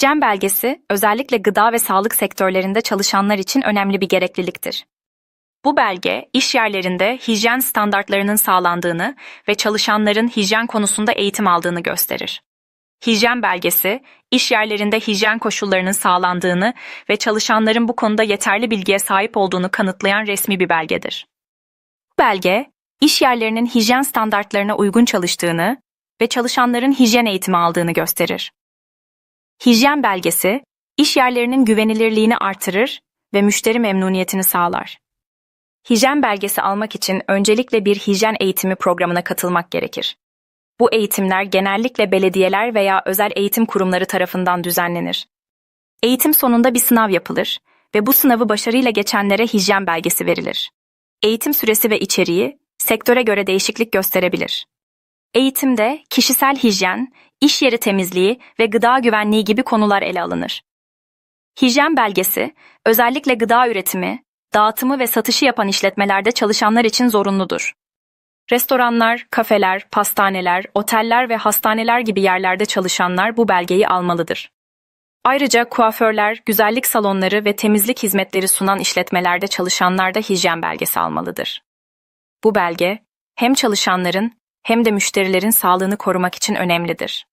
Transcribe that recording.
CEM belgesi, özellikle gıda ve sağlık sektörlerinde çalışanlar için önemli bir gerekliliktir. Bu belge, iş yerlerinde hijyen standartlarının sağlandığını ve çalışanların hijyen konusunda eğitim aldığını gösterir. Hijyen belgesi, iş yerlerinde hijyen koşullarının sağlandığını ve çalışanların bu konuda yeterli bilgiye sahip olduğunu kanıtlayan resmi bir belgedir. Bu belge, iş yerlerinin hijyen standartlarına uygun çalıştığını ve çalışanların hijyen eğitimi aldığını gösterir. Hijyen belgesi, iş yerlerinin güvenilirliğini artırır ve müşteri memnuniyetini sağlar. Hijyen belgesi almak için öncelikle bir hijyen eğitimi programına katılmak gerekir. Bu eğitimler genellikle belediyeler veya özel eğitim kurumları tarafından düzenlenir. Eğitim sonunda bir sınav yapılır ve bu sınavı başarıyla geçenlere hijyen belgesi verilir. Eğitim süresi ve içeriği sektöre göre değişiklik gösterebilir. Eğitimde kişisel hijyen, iş yeri temizliği ve gıda güvenliği gibi konular ele alınır. Hijyen belgesi, özellikle gıda üretimi, dağıtımı ve satışı yapan işletmelerde çalışanlar için zorunludur. Restoranlar, kafeler, pastaneler, oteller ve hastaneler gibi yerlerde çalışanlar bu belgeyi almalıdır. Ayrıca kuaförler, güzellik salonları ve temizlik hizmetleri sunan işletmelerde çalışanlar da hijyen belgesi almalıdır. Bu belge, hem çalışanların hem de müşterilerin sağlığını korumak için önemlidir.